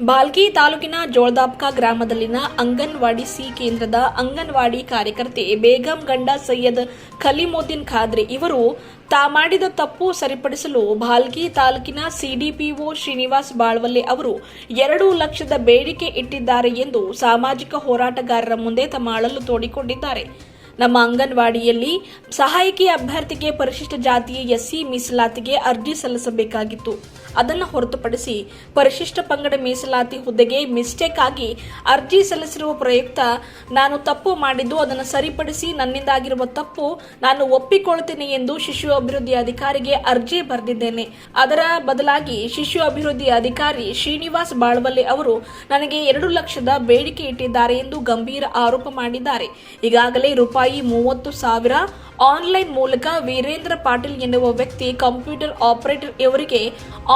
ಬಾಲ್ಕಿ ತಾಲೂಕಿನ ಜೋಳದಾಪ್ಕ ಗ್ರಾಮದಲ್ಲಿನ ಅಂಗನವಾಡಿ ಸಿ ಕೇಂದ್ರದ ಅಂಗನವಾಡಿ ಕಾರ್ಯಕರ್ತೆ ಬೇಗಂ ಗಂಡ ಸೈಯದ್ ಖಲೀಮುದ್ದೀನ್ ಖಾದ್ರಿ ಇವರು ತಾ ಮಾಡಿದ ತಪ್ಪು ಸರಿಪಡಿಸಲು ಬಾಲ್ಕಿ ತಾಲೂಕಿನ ಸಿಡಿಪಿಒ ಶ್ರೀನಿವಾಸ್ ಬಾಳ್ವಲ್ಲೆ ಅವರು ಎರಡು ಲಕ್ಷದ ಬೇಡಿಕೆ ಇಟ್ಟಿದ್ದಾರೆ ಎಂದು ಸಾಮಾಜಿಕ ಹೋರಾಟಗಾರರ ಮುಂದೆ ತಮ್ಮ ಅಳಲು ತೋಡಿಕೊಂಡಿದ್ದಾರೆ. ನಮ್ಮ ಅಂಗನವಾಡಿಯಲ್ಲಿ ಸಹಾಯಕಿ ಅಭ್ಯರ್ಥಿಗೆ ಪರಿಶಿಷ್ಟ ಜಾತಿಯ ಎಸ್ಸಿ ಮೀಸಲಾತಿಗೆ ಅರ್ಜಿ ಸಲ್ಲಿಸಬೇಕಾಗಿತ್ತು. ಅದನ್ನು ಹೊರತುಪಡಿಸಿ ಪರಿಶಿಷ್ಟ ಪಂಗಡ ಮೀಸಲಾತಿ ಹುದ್ದೆಗೆ ಮಿಸ್ಟೇಕ್ ಆಗಿ ಅರ್ಜಿ ಸಲ್ಲಿಸಿರುವ ಪ್ರಯುಕ್ತ ನಾನು ತಪ್ಪು ಮಾಡಿದ್ದು, ಅದನ್ನು ಸರಿಪಡಿಸಿ ನನ್ನಿಂದಾಗಿರುವ ತಪ್ಪು ನಾನು ಒಪ್ಪಿಕೊಳ್ತೇನೆ ಎಂದು ಶಿಶು ಅಭಿವೃದ್ಧಿ ಅಧಿಕಾರಿಗೆ ಅರ್ಜಿ ಬರೆದಿದ್ದೇನೆ. ಅದರ ಬದಲಾಗಿ ಶಿಶು ಅಭಿವೃದ್ಧಿ ಅಧಿಕಾರಿ ಶ್ರೀನಿವಾಸ್ ಬಾಳ್ವಲ್ಲೆ ಅವರು ನನಗೆ ಎರಡು ಲಕ್ಷದ ಬೇಡಿಕೆ ಇಟ್ಟಿದ್ದಾರೆ ಎಂದು ಗಂಭೀರ ಆರೋಪ ಮಾಡಿದ್ದಾರೆ. ಈಗಾಗಲೇ ರೂಪಾಯಿ ಮೂವತ್ತು ಸಾವಿರ ಆನ್ಲೈನ್ ಮೂಲಕ ವೀರೇಂದ್ರ ಪಾಟೀಲ್ ಎನ್ನುವ ವ್ಯಕ್ತಿ ಕಂಪ್ಯೂಟರ್ ಆಪರೇಟರ್ ಇವರಿಗೆ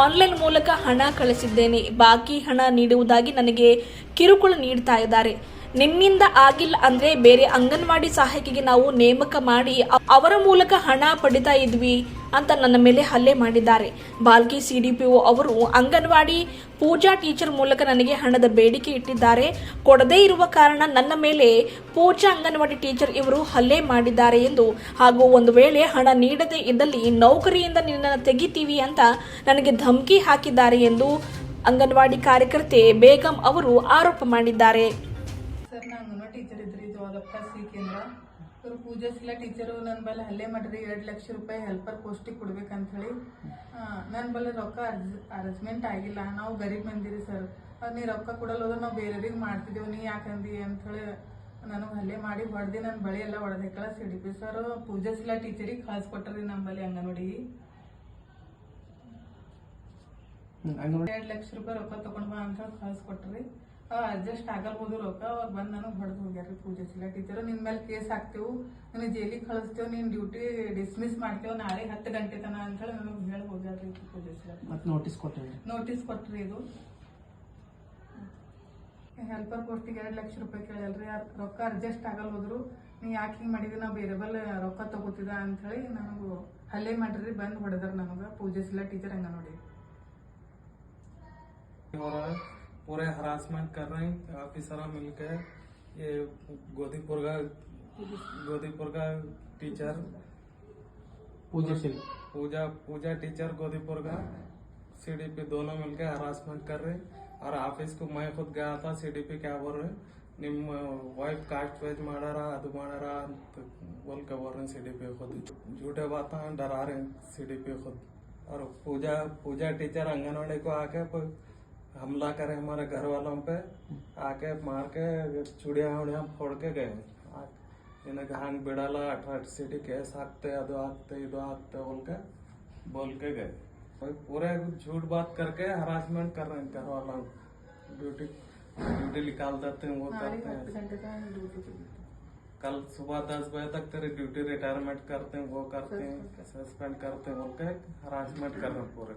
ಆನ್ಲೈನ್ ಮೂಲಕ ಹಣ ಕಳಿಸಿದ್ದೇನೆ. ಬಾಕಿ ಹಣ ನೀಡುವುದಾಗಿ ನನಗೆ ಕಿರುಕುಳ ನೀಡ್ತಾ ಇದ್ದಾರೆ. ನಿಮ್ಮಿಂದ ಆಗಿಲ್ಲ ಅಂದ್ರೆ ಬೇರೆ ಅಂಗನವಾಡಿ ಸಹಾಯಕಿಗೆ ನಾವು ನೇಮಕ ಮಾಡಿ ಅವರ ಮೂಲಕ ಹಣ ಪಡಿತಾ ಇದ್ವಿ ಅಂತ ನನ್ನ ಮೇಲೆ ಹಲ್ಲೆ ಮಾಡಿದ್ದಾರೆ. ಬಾಲ್ಕಿ ಸಿಡಿಪಿಒ ಅವರು ಅಂಗನವಾಡಿ ಪೂಜಾ ಟೀಚರ್ ಮೂಲಕ ನನಗೆ ಹಣದ ಬೇಡಿಕೆ ಇಟ್ಟಿದ್ದಾರೆ. ಕೊಡದೇ ಇರುವ ಕಾರಣ ನನ್ನ ಮೇಲೆ ಪೂಜಾ ಅಂಗನವಾಡಿ ಟೀಚರ್ ಇವರು ಹಲ್ಲೆ ಮಾಡಿದ್ದಾರೆ ಎಂದು ಹಾಗೂ ಒಂದು ವೇಳೆ ಹಣ ನೀಡದೇ ಇದ್ದಲ್ಲಿ ನೌಕರಿಯಿಂದ ನಿನ್ನನ್ನು ತೆಗಿತೀವಿ ಅಂತ ನನಗೆ ಧಮಕಿ ಹಾಕಿದ್ದಾರೆ ಎಂದು ಅಂಗನವಾಡಿ ಕಾರ್ಯಕರ್ತೆ ಬೇಗಂ ಅವರು ಆರೋಪ ಮಾಡಿದ್ದಾರೆ. ಸರ್, ನಾನು ಟೀಚರ್ ಸಿ ಕೇಂದ್ರ. ಟೀಚರು ನನ್ನ ಬಲ್ಲಿ ಹಲ್ಲೆ ಮಾಡ್ರಿ ಎರಡು ಲಕ್ಷ ರೂಪಾಯಿ ಹೆಲ್ಪರ್ ಪೋಸ್ಟಿಗೆ ಕೊಡ್ಬೇಕಂತ ಹೇಳಿ ನನ್ನ ಬಲ್ಲಿ ರೊಕ್ಕ ಅರ್ಜ್ ಅರೇಂಜ್ಮೆಂಟ್ ಆಗಿಲ್ಲ. ನಾವು ಗರೀಬ್ ಮಂದಿರಿ ಸರ್. ನೀ ರೊಕ್ಕ ಕೊಡಲ್ಲ ಹೋದ್ರೆ ನಾವು ಬೇರೆಯವ್ರಿಗೆ ಮಾಡ್ತಿದ್ದೇವೆ ನೀ ಯಾಕಂದಿ ಅಂಥೇಳಿ ನನಗೆ ಅಲ್ಲೇ ಮಾಡಿ ಹೊಡೆದು ನನ್ನ ಬಳಿ ಎಲ್ಲ ಡಿ ಸಿಡಿಪಿ ಸರ್ ಪೂಜೆ ಸಿಲ ಟೀಚರಿಗೆ ಕಳ್ಸಿಕೊಟ್ರಿ ನಮ್ಮ ಹಂಗ ಅಂಗನವಾಡಿ. ಎರಡು ಲಕ್ಷ ರೂಪಾಯಿ ರೊಕ್ಕ ತಗೊಂಡ್ ಬಾ ಅಂತ ಕಳ್ಸಿಕೊಟ್ರಿ ಅಡ್ಜಸ್ಟ್ ಆಗಲ್ಬೋದು ರೊಕ್ಕ ಅವ್ರು ಬಂದು ನನಗೆ ಹೊಡೆದು ಹೋಗ್ಯಾರ್ರಿ ಪೂಜೆ ಸಿಲ ಟೀಚರ್ ನಿಮ್ಮ ಮೇಲೆ ಕೇಸ್ ಹಾಕ್ತೇವೆ ನಿನ್ನ ಜೈಲಿಗೆ ಕಳಿಸ್ತೇವೆ ನಿನ್ನ ಡ್ಯೂಟಿ ಡಿಸ್ಮಿಸ್ ಮಾಡ್ತೇವೆ ನಾಳೆ ಹತ್ತು ಗಂಟೆ ತನ ಅಂತೇಳಿ ನನಗೆ ಹೇಳಿ ಹೋಗ್ಯಾರ್ರಿ ಪೂಜೆ ಸಿಲ ಮತ್ತೆ ನೋಟಿಸ್ ಕೊಟ್ಟರಿ ನೋಟಿಸ್ ಕೊಟ್ರಿ ಇದು. ಹೆಲ್ಪರ್ ಪೋಸ್ಟಿಗೆ ಎರಡು ಲಕ್ಷ ರೂಪಾಯಿ ಕೇಳಲ್ರಿ ಆ ರೊಕ್ಕ ಅಡ್ಜಸ್ಟ್ ಆಗಲ್ ಹೋದ್ರು ನೀ ಯಾಕೆ ಹಿಂಗೆ ಮಾಡಿದ್ರಿ ನಾವು ಬೇರೆ ಬಲ್ ರೊಕ್ಕ ತಗೋತಿದ ಅಂಥೇಳಿ ನನಗೂ ಹಲ್ಲೆ ಮಾಡ್ರಿ ಬಂದು ಹೊಡೆದಾರ ನನಗೆ ಪೂಜೆ ಸಿಲ ಟೀಚರ್ ಹಂಗ ನೋಡಿ हो रहा है पूरे हरासमेंट कर रहे हैं ऑफिसर मिलकर ये गोदीपुर का गोदीपुर का टीचर ಪೂಜೆಸಿಲ್ पूजा पूजा टीचर गोदीपुर का सीडीपी दोनों मिलकर हरासमेंट कर रहे हैं और ऑफिस को मैं खुद गया था सीडीपी क्या बोल रहे ನಿಮ್ಮ ವೈಫ್ ಕಾಸ್ಟ್ ವೇಜ್ ಮಾಡಾರ ಅದು ಮಾಡಾರ ಅಂತ बोल के बोल रहे हैं सीडीपी खुद झूठे बात डरा रहे हैं सीडीपी खुद और पूजा पूजा टीचर आंगनवाड़ी को आके प- हमला करे हमारे घर वालों पे आके मार के चूड़िया उड़िया फोड़ के गए आ- ನಿನಗೆ ಹಂಗೆ ಬಿಡಲ್ಲ ಅಟ್ರಾಸಿಟಿ ಕೇಸ್ ಹಾಕ್ತೆ ಅದು ಹಾಕ್ತೆ ಇದು ಹಾಕ್ತೆ बोल के बोल के गए भाई पूरे झूठ बात करके हरासमेंट कर रहे हैं घर वाला ड्यूटी ड्यूटी निकाल देते हैं वो हाँ, करते हैं। कल सुबह दस बजे तक तेरी ड्यूटी रिटायरमेंट करते हैं वो करते हैं सस्पेंड करते हैं। उनके हरासमेंट कर रहे हैं पूरे।